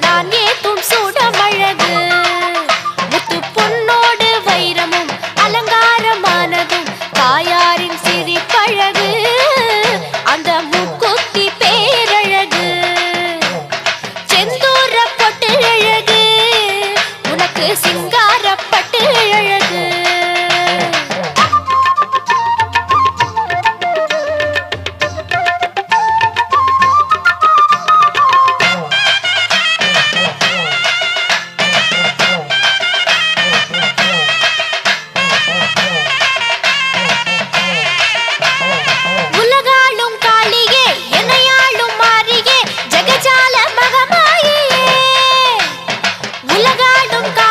தான் ஏத்தும் சுடமழகு. முத்து பொன்னோடு வைரமும் அலங்காரமானதும். காயா கொண்டாடும்